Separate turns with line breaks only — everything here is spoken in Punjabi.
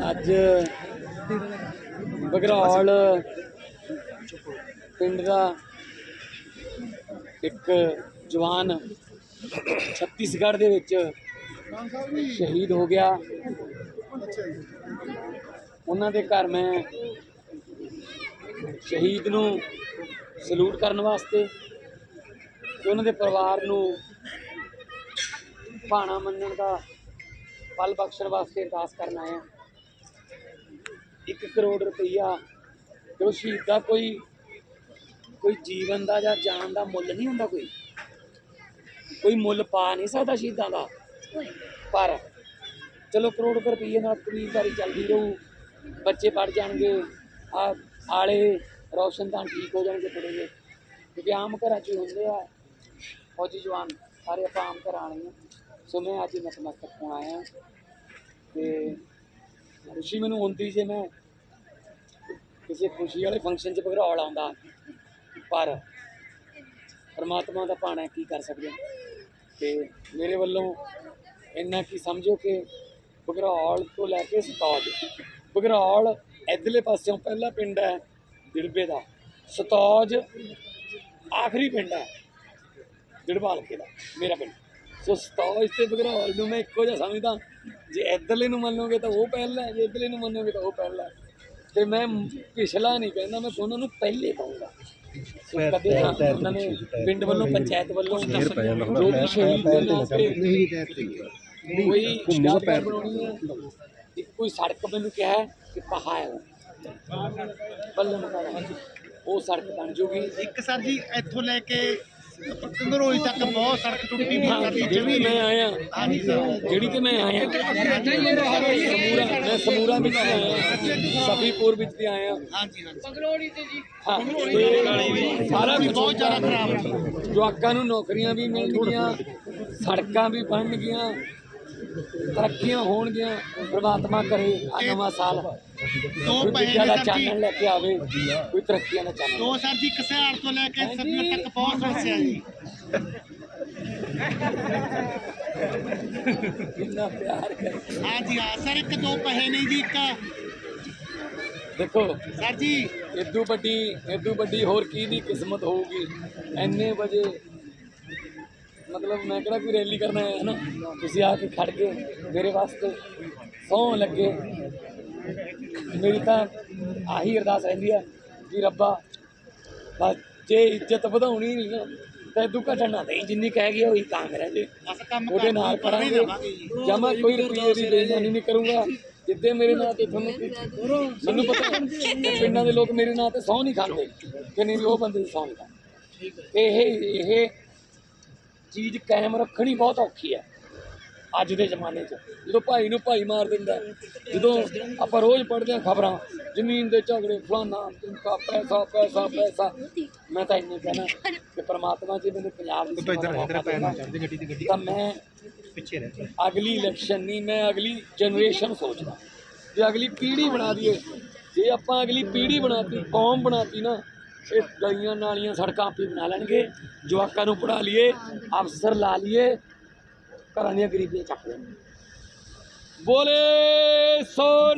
ਅੱਜ ਬਗਰੌਲ ਪਿੰਡ ਦਾ ਇੱਕ ਜਵਾਨ ਛੱਤੀਸਗੜ੍ਹ ਦੇ ਵਿੱਚ ਸ਼ਹੀਦ ਹੋ ਗਿਆ। ਉਹਨਾਂ ਦੇ ਘਰ ਮੈਂ ਸ਼ਹੀਦ ਨੂੰ ਸਲੂਟ ਕਰਨ ਵਾਸਤੇ ਤੇ ਉਹਨਾਂ ਦੇ ਪਰਿਵਾਰ ਨੂੰ ਭਾਣਾ ਮੰਨਣ ਦਾ ਫਲ ਬਖਸ਼ਣ ਵਾਸਤੇ ਅਰਦਾਸ ਕਰਨ ਆਇਆ। 1 ਕਰੋੜ ਰੁਪਈਆ ਜੋ ਸ਼ਹੀਦ ਦਾ ਕੋਈ ਕੋਈ ਜੀਵਨ ਦਾ ਜਾਂ ਜਾਨ ਦਾ ਮੁੱਲ ਨਹੀਂ ਹੁੰਦਾ ਕੋਈ। ਕੋਈ ਮੁੱਲ ਪਾ ਨਹੀਂ ਸਕਦਾ ਸ਼ਹੀਦਾਂ ਦਾ। ਪਰ ਚਲੋ ਕਰੋੜ ਰੁਪਈਏ ਨਾਲ ਖਰੀਦਦਾਰੀ ਚੱਲਦੀ ਰਹੂ। ਬੱਚੇ ਪੜ ਜਾਣਗੇ। ਆ ਆਲੇ ਰੌਸ਼ਨਦਾਨ ਠੀਕ ਹੋ ਜਾਣਗੇ ਥੋੜ੍ਹੇ ਜਿਹੇ। ਕਿਉਂਕਿ ਆਮ ਘਰਾਂ 'ਚ ਹੀ ਹੁੰਦੇ ਆ। ਫੌਜੀ ਜਵਾਨ ਸਾਰੇ ਆਪਾਂ ਆਮ ਘਰਾਂ ਵਾਲੇ ਹਾਂ ਸੋ ਮੈਂ ਅੱਜ ਨਤਮਸਤਕ ਹੋਣ ਆਇਆ। ਤੇ ਖੁਸ਼ੀ ਮੈਨੂੰ ਹੁੰਦੀ ਜੇ ਮੈਂ ਕਿਸੇ ਖੁਸ਼ੀ ਵਾਲੇ ਫੰਕਸ਼ਨ 'ਚ ਬਗਰੌਲ ਆਉਂਦਾ। ਪਰ ਪਰਮਾਤਮਾ ਦਾ ਭਾਣਾ ਕੀ ਕਰ ਸਕਦੇ ਹਾਂ। ਤੇ ਮੇਰੇ ਵੱਲੋਂ ਇੰਨਾ ਕੀ ਸਮਝੋ ਕਿ ਭਗਰੌਲ ਤੋਂ ਲੈ ਕੇ ਸਤੌਜ, ਭਗਰੌਲ ਇਧਰਲੇ ਪਾਸਿਓਂ ਪਹਿਲਾ ਪਿੰਡ ਹੈ ਦਿੜਬੇ ਦਾ। ਸਤੌਜ ਆਖਰੀ ਪਿੰਡ ਹੈ ਦਿੜਬਾਲ ਦਾ, ਮੇਰਾ ਪਿੰਡ। ਸੋ ਸਤੌਜ ਤੇ ਭਗਰੌਲ ਨੂੰ ਮੈਂ ਇੱਕੋ ਜਿਹਾ ਸਮਝਦਾ। ਜੇ ਇਧਰਲੇ ਨੂੰ ਮੰਨੋਗੇ ਤਾਂ ਉਹ ਪਹਿਲਾ ਹੈ ਜੇ ਇਧਰਲੇ ਨੂੰ ਮੰਨੋਗੇ ਤਾਂ ਉਹ ਪਹਿਲਾ ਹੈ। ਤੇ ਮੈਂ ਪਿਛਲਾ ਨਹੀਂ ਕਹਿੰਦਾ ਮੈਂ ਦੋਨਾਂ ਨੂੰ ਪਹਿਲੇ ਕਹੂੰਗਾ ਕਦੇ ਉਹਨਾਂ ਨੇ ਪਿੰਡ ਵੱਲੋਂ ਪੰਚਾਇਤ ਵੱਲੋਂ ਜੋ ਵੀ ਸ਼ਹੀਦ ਦੇ ਨਾਂ ਤੇ। ਕੋਈ ਹੈ ਇੱਕ ਕੋਈ ਸੜਕ ਮੈਨੂੰ ਕਿਹਾ ਕਿ ਪਹਾ ਹੈ। ਬੱਲੇ ਮਕਾਨਾ ਉਹ ਸੜਕ ਬਣ ਜੂਗੀ।
ਇੱਕ ਸਰ ਜੀ ਇੱਥੋਂ ਲੈ ਕੇ ਕੰਗਰੋਈ ਤੱਕ ਬਹੁਤ ਸੜਕ ਟੁੱਟੀ ਵੀ
ਹਾਂ,
ਕਰਦੀ
ਜਿਹੜੀ
ਜਮੀ
ਮੈਂ ਆਇਆ
ਹਾਂਜੀ ਸਰ।
ਜਿਹੜੀ ਤੇ ਮੈਂ ਆਇਆ। ਸਮੂਰਾ ਮੈਂ ਸਮੂਰਾ ਵਿੱਚ ਆਇਆ। ਸਫੀਪੁਰ ਵਿੱਚ ਵੀ ਆਇਆ।
ਹਾਂਜੀ ਹਾਂਜੀ।
ਹਾਂ ਤੇ ਸਾਰਾ ਵੀ
ਬਹੁਤ ਜ਼ਿਆਦਾ ਖਰਾਬ। ਹੈ
ਜਵਾਕਾਂ ਨੂੰ ਨੌਕਰੀਆਂ ਵੀ ਮਿਲਣਗੀਆਂ ਸੜਕਾਂ ਵੀ ਬਣਨਗੀਆਂ। ਤਰੱਕੀਆਂ ਹੋਣਗੀਆਂ ਪ੍ਰਮਾਤਮਾ ਕਰੇ ਆ ਨਵਾਂ ਸਾਲ।
ਦੋ
ਕੋਈ
ਪੈਸੇ
ਵਿਦਿਆ ਦਾ
ਨੇ ਸਰ ਜੀ।
ਚਾਨਣ ਲੈ ਕੇ ਆਵੇ ਕੋਈ ਤਰੱਕੀਆਂ ਦਾ ਚਾਨਣ
ਦੋ ਸਰ ਜੀ ਕਸਿਆੜ ਤੋਂ ਲੈ ਕੇ ਸਭੀਰ ਤੱਕ ਬਹੁਤ ਸਮੱਸਿਆ ਜੀ।
ਕਿੰਨਾ ਪਿਆਰ ਕਰ।
ਹਾਂਜੀ ਹਾਂ ਸਰ ਇੱਕ ਦੋ ਪੈਸੇ ਨਹੀਂ ਜੀ ਇੱਕ।
ਦੇਖੋ
ਸਰ ਜੀ।
ਇਦੋਂ ਵੱਡੀ ਇਦੋਂ ਵੱਡੀ ਹੋਰ ਕੀ ਦੀ ਕਿਸਮਤ ਹੋਊਗੀ? ਐਨੇ ਵਜੇ ਮਤਲਬ ਮੈਂ ਕਿਹੜਾ ਕੋਈ ਰੈਲੀ ਕਰਨਾ ਹੈ ਨਾ ਤੁਸੀਂ ਆ ਕੇ ਖੜ ਗਏ ਮੇਰੇ ਵਾਸਤੇ ਸੌਂ ਲੱਗੇ। ਮੇਰੀ ਤਾਂ ਆਹੀ ਅਰਦਾਸ ਰਹਿੰਦੀ ਆ ਕਿ ਰੱਬਾ ਬਸ ਜੇ ਇੱਜ਼ਤ ਵਧਾਉਣੀ ਨਹੀਂ ਨਾ ਤਾਂ ਇਦੋਂ ਘਟਣ ਨਾ ਦੇਈ ਜਿੰਨੀ ਕਹਿ ਗਿਆ ਉਹੀ ਕਾਂਗ ਰਹਿ ਜੇ ਉਹਦੇ ਨਾਲ
ਕਰਾਂਗੇ।
ਜਮਾ ਕੋਈ ਰੁਪਈਏ ਦੀ ਬੇਈਮਾਨੀ ਨਹੀਂ ਕਰੂੰਗਾ। ਜਿੱਦੇ ਮੇਰੇ ਨਾਂ ਤੇ ਤੁਹਾਨੂੰ ਮੈਨੂੰ ਪਤਾ ਪਿੰਡਾਂ ਦੇ ਲੋਕ ਮੇਰੇ ਨਾਂ ਤੇ ਸਹੁੰ ਨਹੀਂ ਖਾਂਦੇ ਕਿ ਨਹੀਂ ਉਹ ਬੰਦੇ ਨਹੀਂ ਖਾਂਦੇ। ਇਹ ਇਹ ਚੀਜ਼ ਕਾਇਮ ਰੱਖਣੀ ਬਹੁਤ ਔਖੀ ਹੈ। ਅੱਜ ਦੇ ਜ਼ਮਾਨੇ 'ਚ ਜਦੋਂ ਭਾਈ ਨੂੰ ਭਾਈ ਮਾਰ ਦਿੰਦਾ ਜਦੋਂ ਆਪਾਂ ਰੋਜ਼ ਪੜ੍ਹਦੇ ਹਾਂ ਖਬਰਾਂ ਜ਼ਮੀਨ ਦੇ ਝਗੜੇ ਫਲਾਨਾ ਟਿਮਕਾ ਪੈਸਾ ਪੈਸਾ ਪੈਸਾ। ਮੈਂ ਤਾਂ ਇੰਨੇ ਕਹਿਣਾ ਕਿ ਪ੍ਰਮਾਤਮਾ ਜੀ ਮੈਨੂੰ ਪੰਜਾਬ ਦੀ ਤਾਂ ਮੈਂ
ਪਿੱਛੇ ਰਹਿ
ਅਗਲੀ ਇਲੈਕਸ਼ਨ ਨਹੀਂ ਮੈਂ ਅਗਲੀ ਜਨਰੇਸ਼ਨ ਸੋਚਦਾ। ਜੇ ਅਗਲੀ ਪੀੜ੍ਹੀ ਬਣਾ ਦਈਏ ਜੇ ਆਪਾਂ ਅਗਲੀ ਪੀੜ੍ਹੀ ਬਣਾਤੀ ਕੌਮ ਬਣਾਤੀ ਨਾ ਇਹ ਗਲੀਆਂ ਨਾਲੀਆਂ ਸੜਕਾਂ ਆਪੇ ਬਣਾ ਲੈਣਗੇ, ਜਵਾਕਾਂ ਨੂੰ ਪੜਾ ਲਈਏ, ਅਫਸਰ ਲਾ ਲਈਏ, ਘਰਾਂ ਦੀਆਂ ਗਰੀਬੀਆਂ ਚੱਕ ਲੈਣਗੇ ਬੋਲੇ ਸੋ